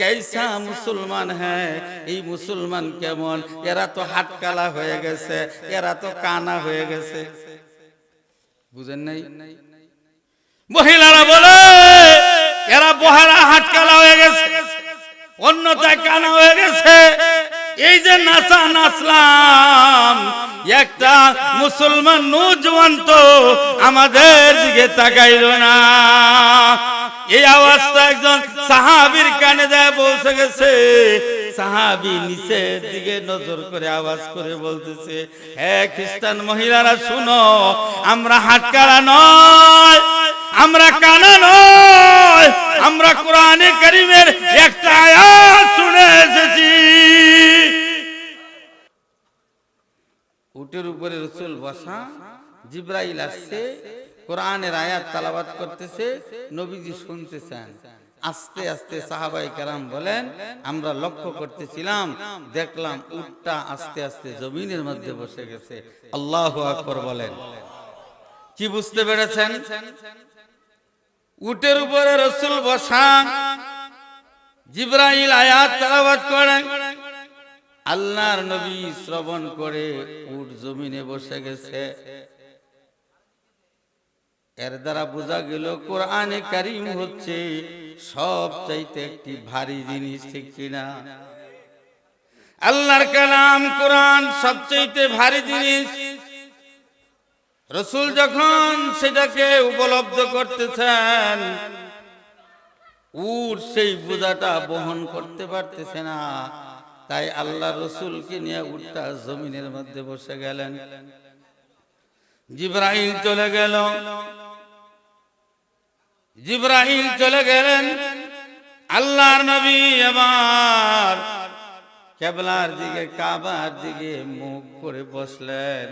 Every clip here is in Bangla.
कैसा মুসলমান হ্যাঁ এই মুসলমান কেমন? এরা তো হাটকালা হয়ে গেছে, এরা তো কানা হয়ে গেছে। বুঝেন নাই? মহিলারা বলে, এরা বহারা হাটকালা হয়ে গেছে কানা হয়ে গেছে। এই যে নাচা নাচলাম, একটা মুসলমান নৌজওয়ান তো আমাদের দিকে তাকাইল না। এই আওয়াজটা একজন সাহাবির কানে দেয় বলছে গেছে। সাহাবি নিচের দিকে নজর করে আওয়াজ করে বলতেছে হ্যাঁ খ্রিস্টান মহিলারা, শুনো, আমরা হাটকারা নয়, আমরা কানা নয়, আমরা কোরআনে করিমের একটা আয়াত শুনে এসেছি। উটের উপরে রসুল বসা, জিব্রাইল আসছে কোরআনের আয়াত তালাবাত করতেছে, নবীজি শুনতেছেন। আস্তে আস্তে সাহাবাই কারাম বলেন, আমরা লক্ষ্য করতেছিলাম, দেখলাম উটটা আস্তে আস্তে জমিনের মধ্যে বসে গেছে। আল্লাহ আকবর বলেন। কি বুঝতে পেরেছেন? উটের উপরে রসুল বসা জিব্রাইল আয়াত তালাবাত করেন। আল্লাহর নবী শ্রবণ করে উট জমিনে বসে গেছে। এর দ্বারা বোঝা গেল কোরআনে কারিম হচ্ছে সব চাইতে একটি ভারী জিনিস, ঠিক কিনা? আল্লাহর কালাম কোরআন সবচাইতে ভারী জিনিস। রসুল যখন সেটাকে উপলব্ধ করতেছেন উর সেই বোঝাটা বহন করতে পারতেছে না। তাই আল্লাহ রসুলকে নিয়ে উটটা জমিনের মধ্যে বসে গেলেন। জিব্রাহিম চলে গেল। জিব্রাহিম চলে গেলেন। আল্লাহর নবী এবার কেবলার দিকে, কাবার দিকে মুখ করে বসলেন।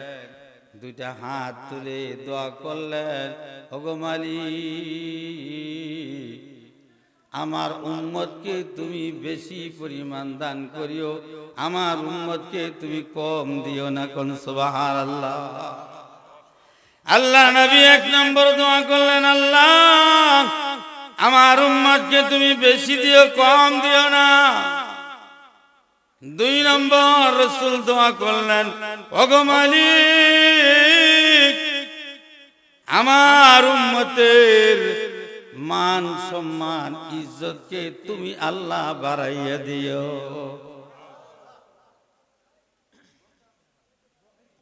দুইটা হাত তুলে দোয়া করলেন ভগমালি আমার উম্মতকে তুমি বেশি পরিমাণ দান করিও, আমার উম্মতকে তুমি কম দিও না কোন সুবাহার আল্লাহ আল্লাহ নবী এক নম্বর দোয়া করলেন, আল্লাহ, আমার উম্মতকে তুমি বেশি দিও, কম দিও না। দুই নম্বর রসুল দোয়া করলেন ভগমালিক আমার উম্মতের মান, সম্মান, ইজ্জতকে তুমি আল্লাহ বাড়াইয়া দিও।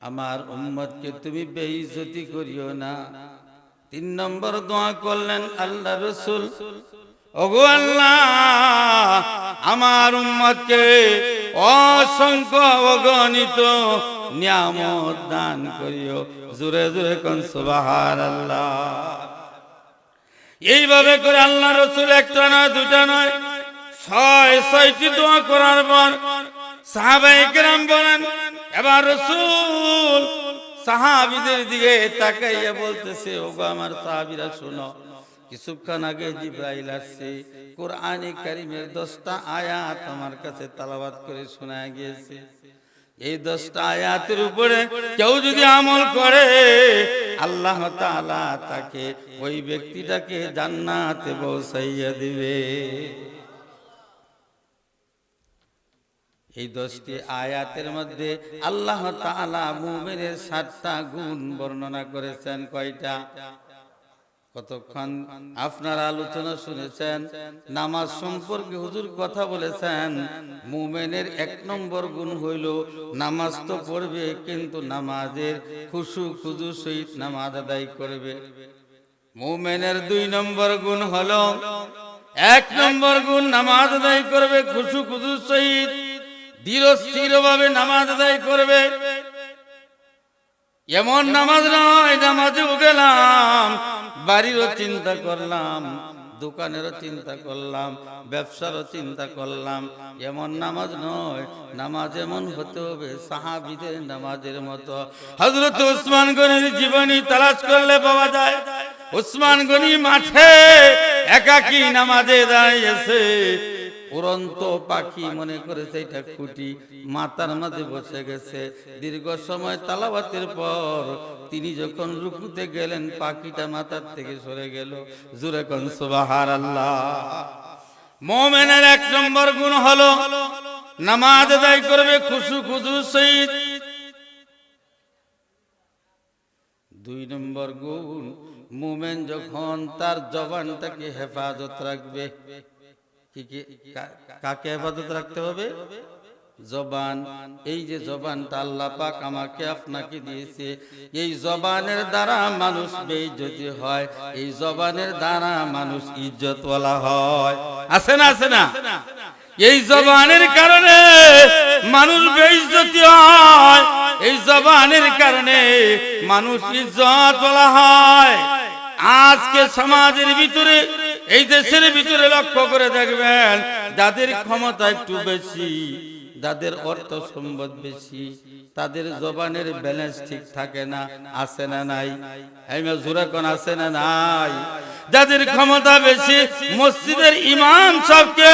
আমার উম্মতকে তুমি বেইজ্জতি করিও না। তিন নম্বর দোয়া করলেন আল্লাহ রসুল। ওগো আল্লাহ, আমার উম্মতকে অসংখ্য অগণিত নিয়ামত দান করিও। জুরে জুরে কোন সুবাহার আল্লাহ এইভাবে করে আল্লাহ রসুল একটা নয় দুটা নয়, ছয়, ছয়টি দোয়া করার পর সাহাবাই কেরাম বলেন এবার রসুল সাহাবিদের দিকে তাকাইয়া বলতেছে, ওগো আমার সাহাবিরা, শুনো, কিছুক্ষণ আগে জিব্রাইল আসছে। কোরআনে কারিমের দশটা আয়াত আমার কাছে তালাবাদ করে শোনা গিয়েছে। এই দশটা আয়াতের উপরে কেউ যদি আমল করে, আল্লাহ তাকে ওই ব্যক্তিটাকে জান্নাতে পৌঁছাইয়া দিবে। এই দশটি আয়াতের মধ্যে আল্লাহ তাআলা মুমিনের সাতটা গুণ বর্ণনা করেছেন কয়টা? কতক্ষণ? আপনার আলোচনা শুনেছেন, নামাজ সম্পর্কে হুজুর কথা বলেছেন, মুমেনের এক নম্বর গুণ হইল নামাজ তো পড়বে, কিন্তু নামাজের খুশু খুজু সহিত নামাজ আদায় করবে। মুমেনের দুই নম্বর গুণ হলো, এক নম্বর গুণ নামাজ আদায় করবে খুশু খুজু সহিত দৃঢ় স্থিরভাবে নামাজ আদায় করবে। এমন নামাজ নয় নামাজেও গেলাম বাড়িরও চিন্তা করলাম, দোকানেরও চিন্তা করলাম, ব্যবসারও চিন্তা করলাম। এমন নামাজ নয়, নামাজ এমন হতে হবে, সাহাবিদের নামাজের মতো। হজরত উসমান গনির জীবনী তালাশ করলে পাওয়া যায়, উসমান গনি মাঠে একাকি নামাজে দাঁড়িয়েছে। উড়ন্ত পাখি মনে করেছে এটা খুঁটি মাথার মাঝে বসে গেছে। দীর্ঘ সময় তালাবাতের পর তিনি যখন রুকুতে গেলেন, পাখিটা মাথার থেকে সরে গেল। জুরে কন সুবাহার আল্লাহ মোমেনের এক নম্বর গুণ হলো, নামাজ আদায় করবে খুশু খুশু সহিত দুই নম্বর গুণ, মোমেন যখন তার জবানটাকে হেফাজত রাখবে কাকে হেফাজত রাখতে হবে? জবান। এই যে জবানটা আল্লাহ পাক আমাকে আপনাকে দিয়েছে। এই জবানের দ্বারা মানুষ বেইজ্জতি হয়। এই জবানের দ্বারা মানুষ ইজ্জতওয়ালা হয়। আছে না আছে না? এই জবানের কারণে মানুষ বেইজ্জতি হয়। এই জবানের কারণে মানুষ ইজ্জতওয়ালা হয়। আজকে সমাজের ভিতরে এই দেশের ভিতরে লক্ষ্য করে দেখবেন, যাদের ক্ষমতা একটু বেশি, যাদের অর্থ সম্পদ বেশি, তাদের জবানের ব্যালেন্স ঠিক থাকে না, আছে না নাই? আমি জোরে কোন আছে না নাই? যাদের ক্ষমতা বেশি, মসজিদের ইমাম সবকে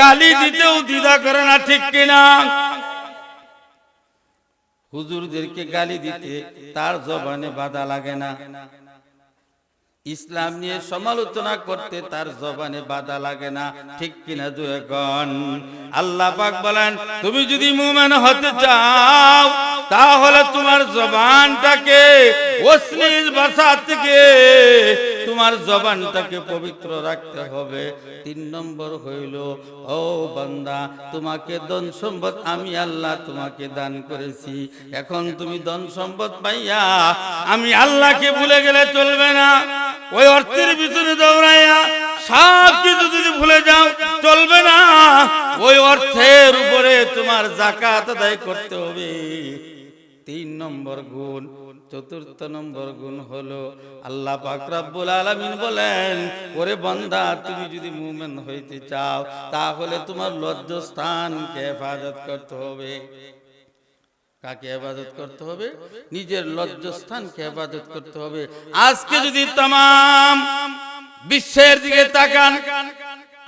গালি দিতেও দ্বিধা করে না, ঠিক কিনা? হুজুরদেরকে গালি দিতে তার জবানে বাধা লাগে না। ইসলাম নিয়ে সমালোচনা করতে তার জবানে বাধা লাগে না। ঠিক কিনা এখন আল্লাহ পাক বলেন, তুমি যদি মুমেন হতে চাও, তাহলে তোমার জবানটাকে অশ্লীল ভাষা থেকে তোমার জবানটাকে পবিত্র রাখতে হবে। তিন নম্বর হইল, ও বান্দা, তোমাকে ধন সম্পদ আমি আল্লাহ তোমাকে দান করেছি। এখন তুমি ধন সম্পদ পাইয়া আমি আল্লাহকে ভুলে গেলে চলবে না। ওই অর্থের ভিতরে দৌড়াইয়া সব কিছু যদি ভুলে যাও, চলবে না। ওই অর্থের উপরে তোমার জাকাত আদায় করতে হবে। তিন নম্বর গুণ চতুর্থ নম্বর গুণ হলো, আল্লাহ পাক আলামিন বলেন, ওরে বান্দা, তুমি যদি মুমিন হইতে চাও, তাহলে তোমার লজ্জাস্থানকে হেফাজত করতে হবে? কাকে হেফাজত করতে হবে? নিজের লজ্জাস্থানকে হেফাজত করতে হবে? আজকে যদি তাম বিশ্বের দিকে তাকান,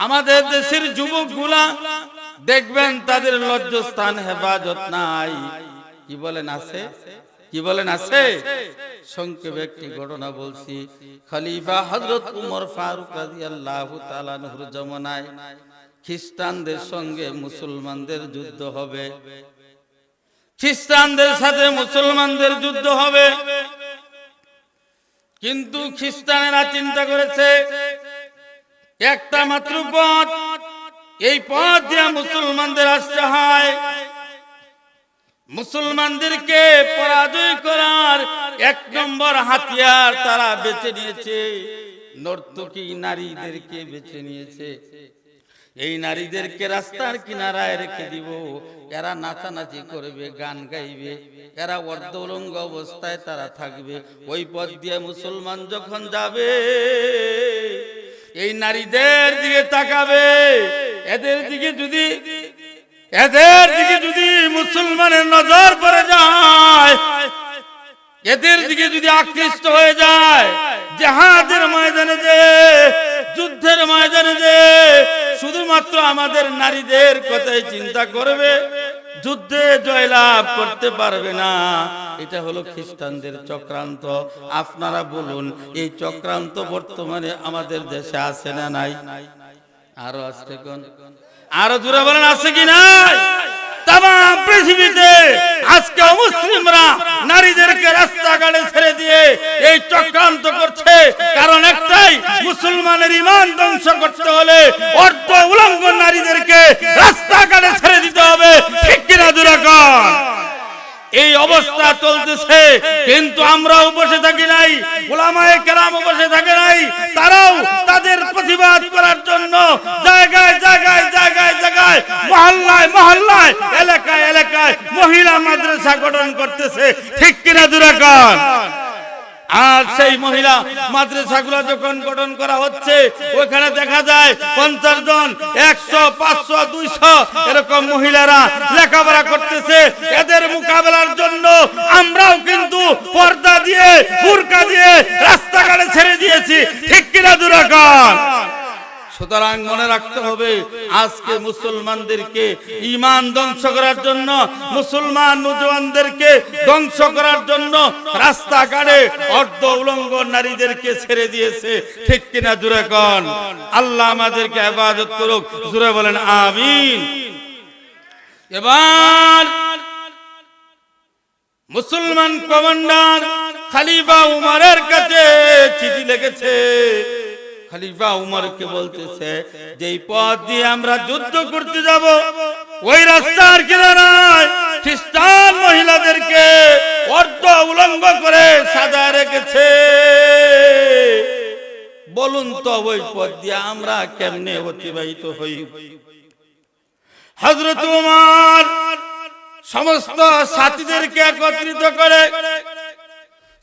আমাদের দেশের যুবকগুলা দেখবেন তাদের লজ্জাস্থান হেফাজত নাই। কি বলেন আছে? কি বলেন আছে? সংক্ষেপে একটি ঘটনা বলছি। খলিফা হযরত উমর ফারুক জমানায় খ্রিস্টানদের সঙ্গে মুসলমানদের যুদ্ধ হবে। খ্রিস্টানদের সাথে মুসলমানদের যুদ্ধ হবে। কিন্তু খ্রিস্টানেরা চিন্তা করেছে, একটা মাত্র পথ। এই পথ দিয়ে মুসলমানদের আসতে হয়। মুসলমানদেরকে পরাজয় করার এক নম্বর হাতিয়ার তারা বেছে নিয়েছে। নর্তকী নারীদেরকে বেছে নিয়েছে। এই নারীদেরকে রাস্তার কিনারায় রেখে দিব। এরা নাচানাচি করবে, গান গাইবে। এরা অর্ধ উলঙ্গ অবস্থায় তারা থাকবে। ওই পথ দিয়ে মুসলমান যখন যাবে, এই নারীদের দিকে তাকাবে। এদের দিকে যদি এদের দিকে যদি মুসলমানের নজর পড়ে যায়, এদের দিকে যদি আকৃষ্ট হয়ে যায় জাহাজের ময়দানে যে, যুদ্ধের ময়দানে যে, শুধুমাত্র আমাদের নারীদের কথাই চিন্তা করবে, যুদ্ধে জয়লাভ করতে পারবে না। এটা হলো খ্রিস্টানদের চক্রান্ত। আপনারা বলুন, এই চক্রান্ত বর্তমানে আমাদের দেশে আছে না নাই? আরও আছে আরও দূরে বলেন, আছে কি নাই? তাম পৃথিবীতে আজকে মুসলিমরা নারীদেরকে রাস্তাঘাটে ছেড়ে দিয়ে এই চক্রান্ত করছে। কারণ একটাই, মুসলমানের ইমান ধ্বংস করতে হলে নারীদেরকে রাস্তাঘাটে ছেড়ে দিতে হবে। ঠিক কিনা দুরাকর এই অবস্থা চলতেছে, কিন্তু আমরাও বসে থাকি নাই ওলামায়ে কেরাম বসে থাকে নাই। তারাও তাদের প্রতিবাদ করার জন্য জায়গায় জায়গায় মহল্লায় মহল্লায়, এলাকায় এলাকায় মহিলা মাদ্রাসা গঠন করতেছে। ঠিক কিনা আর সেই মহিলা যখন গঠন করা হচ্ছে, ওখানে দেখা যায় পঞ্চাশ জন, একশো, পাঁচশো, দুইশো এরকম মহিলারা লেখাপড়া করতেছে। এদের মোকাবেলার জন্য আমরাও কিন্তু পর্দা দিয়ে দিয়ে রাস্তাঘাটে ছেড়ে দিয়েছি। ঠিক কিনা? সুতরাং মনে রাখতে হবে, আজকে মুসলমানদেরকে ইমান ধ্বংস করার জন্য, মুসলমান নজওয়ানদেরকে ধ্বংস করার জন্য রাস্তাঘাটে অর্ধ উলঙ্গ নারীদেরকে ছেড়ে দিয়েছে। ঠিক কিনা জুড়ে কন? আল্লাহ আমাদেরকে হেফাজত করুক, জুড়ে বলেন আমিন। এবার মুসলমান কমান্ডার খালিফা উমারের কাছে চিঠি লিখেছে। খালিফা উমরকে বলতেছে যে এই পথ দিয়ে আমরা যুদ্ধ করতে যাব ওই রাস্তার কিনারায় খ্রিস্টান মহিলাদেরকে অর্ধ উলঙ্গ করে সাজা রেখেছে। বলুন তো ওই পথ দিয়ে আমরা কেমনে অতিবাহিত হই? হজরত উমর সমস্ত সাথীদেরকে একত্রিত করে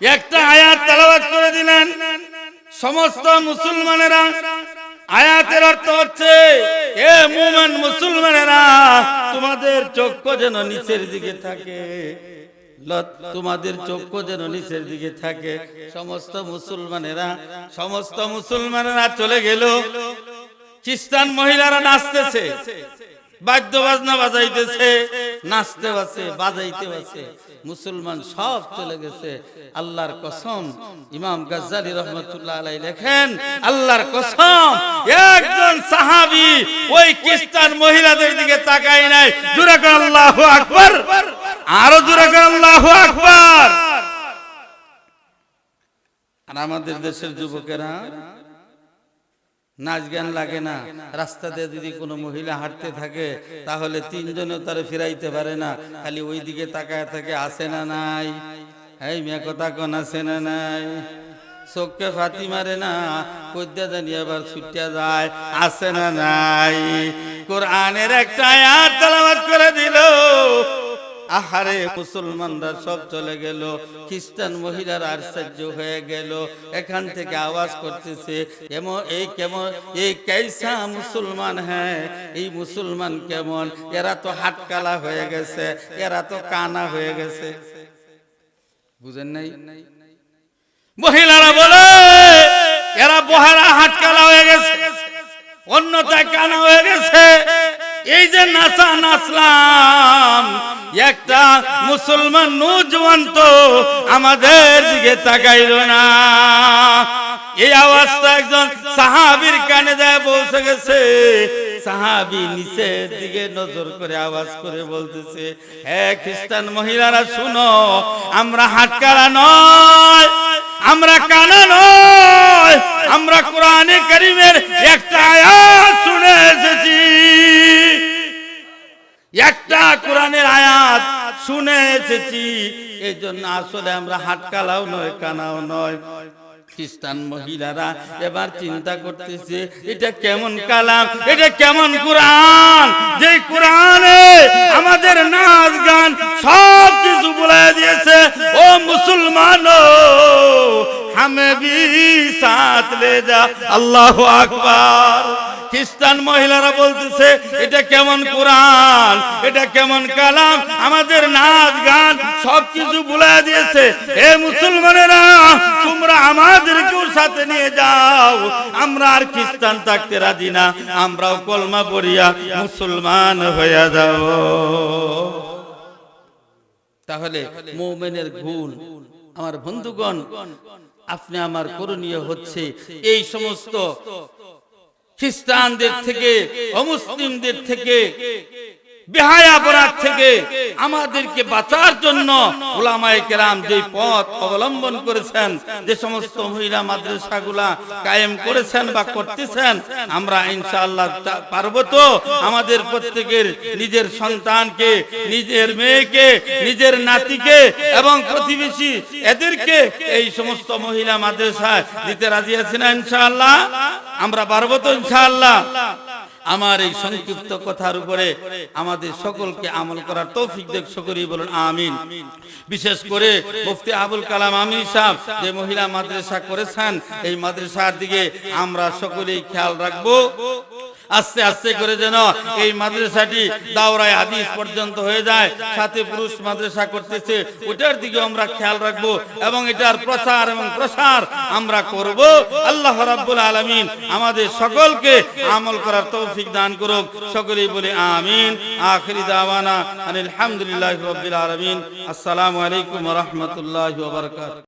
একটা আয়াত তেলাওয়াত করে দিলেন। সমস্ত মুসলমানেরা আয়াতের অর্থ হচ্ছে, এ মুমিন মুসলমানেরা, তোমাদের চক্ষু যেন নিচের দিকে থাকে। তোমাদের চক্ষু যেন নিচের দিকে থাকে। সমস্ত মুসলমানেরা সমস্ত মুসলমানেরা চলে গেল। খ্রিস্টান মহিলারা নাচতেছে বাদ্য বাজনা বাজাইতেছে। নাচতে বাসে বাজাইতে বাসে মুসলমান সব চলে গেছে। আল্লাহর কসম, ইমাম গাজ্জালি রহমতুল্লাহ আলাই লেখেন, আল্লাহর কসম, একজন সাহাবী ওই খ্রিস্টান মহিলাদের দিকে তাকায় নাই। জোরে কর, আল্লাহু আকবার। আরও জোরে কর, আল্লাহু আকবার। আর আমাদের দেশের যুবকেরা নাচ গান লাগে না। রাস্তাতে যদি কোনো মহিলা হাঁটতে থাকে তাহলে তিনজনও তারে ফিরাইতে পারে না। খালি ওই দিকে তাকায় থাকে আসে না নাই। এই মেয়ে কথা কোন আছে না নাই। চোখকে ফাতি মারে না কদ্যা জানি আবার ছুটিয়া যায় আসে না নাই। কোরআনের একটা আয়াত তেলাওয়াত করে দিল। আহারে মুসলমানরা সব চলে গেল, খ্রিস্টান মহিলার আশ্চর্য হয়ে গেল। এখান থেকে আওয়াজ করতেছে এমন এই কেমন, এই কেসা মুসলমান হ্যাঁ এই মুসলমান কেমন? এরা তো হাটকালা হয়ে গেছে, এরা তো কানা হয়ে গেছে। বুঝেন নাই? মহিলারা বলে, এরা বহারা হাটকালা হয়ে গেছে, অন্যথায় কানা হয়ে গেছে। এই যে নাচা নাচলাম, একটা মুসলমান নৌজওয়ান তো আমাদের দিকে তাকাইল না। এই আওয়াজটা একজন সাহাবির কানে যায় পৌঁছে গেছে, সাহাবি নিচের দিকে নজর করে আওয়াজ করে বলতেছে হ্যাঁ খ্রিস্টান মহিলারা, শুনো, আমরা হাটকারা নয়, আমরা কানা নয়, আমরা কোরআনে করিমের একটা আয়াত শুনে এসেছি। একটা কোরআনের আয়াত শুনে এসেছি। এই জন্য আসলে আমরা হাটকালাও নয়, কানাও নয়। খ্রিস্টান মহিলারা এবার চিন্তা করতেছে, এটা কেমন কালাম, এটা কেমন কোরআন? যে কোরআনে আমাদের নাচ গান সব কিছু বলে দিয়েছে, ও মুসলমান হামে সাথ লে যা, আল্লাহ আকবার। খ্রিস্টান মহিলারা বলতেছে, এটা কেমন কোরআন? এটা কেমন কালাম? আমাদের নাচ, গান সবকিছু ভুলে দিয়েছে। হে মুসলমানেরা, তোমরা আমাদেরকেও সাথে নিয়ে যাও। আমরা আর খ্রিস্টান থাকতে রাজি না। আমরাও কলমা পড়িয়া মুসলমান হইয়া যাও তাহলে মোমেনের গুণ আমার বন্ধুগণ, আপনি আমার করণীয় হচ্ছে এই সমস্ত খ্রিস্টানদের থেকে অমুসলিমদের থেকে বেহায়া অপরাধ থেকে আমাদেরকে বাঁচার জন্য ওলামায়ে কেরাম যে পথ অবলম্বন করেছেন, যে সমস্ত মহিলা মাদ্রাসাগুলা কায়েম করেছেন বা করতেছেন, আমরা ইনশাআল্লাহ পারব তো আমাদের প্রত্যেকের নিজের সন্তানকে, নিজের মেয়েকে, নিজের নাতিকে এবং প্রতিবেশী এদেরকে এই সমস্ত মহিলা মাদ্রাসায় দিতে রাজি আছি না ইনশাআল্লাহ? আমরা পারব তো ইনশাআল্লাহ? আমার এই সংক্ষিপ্ত কথার উপরে আমাদের সকলকে আমল করার তৌফিক দেখ, সকলেই বলুন আমিন। বিশেষ করে মুফতি আবুল কালাম আমিন সাহেব যে মহিলা মাদ্রাসা করেছেন, এই মাদ্রাসার দিকে আমরা সকলেই খেয়াল রাখব। আস্তে আস্তে করে যেন এই মাদ্রাসাটি দাওরায় হাদিস পর্যন্ত হয়ে যায়। সাথে পুরুষ মাদ্রাসা করতেছে, ওটার দিকে আমরা খেয়াল রাখব এবং এটার প্রচার এবং প্রসার আমরা করব। আল্লাহ রাব্বুল আলামিন আমাদের সকলকে আমল করার তৌফিক দান করুক। সকলেই বলে আমিন। আখিরি দাওয়ানা আনিল হামদুলিল্লাহি রাব্বিল আলামিন। আসসালামু আলাইকুম ওয়া রাহমাতুল্লাহি ওয়া বারাকাতুহু।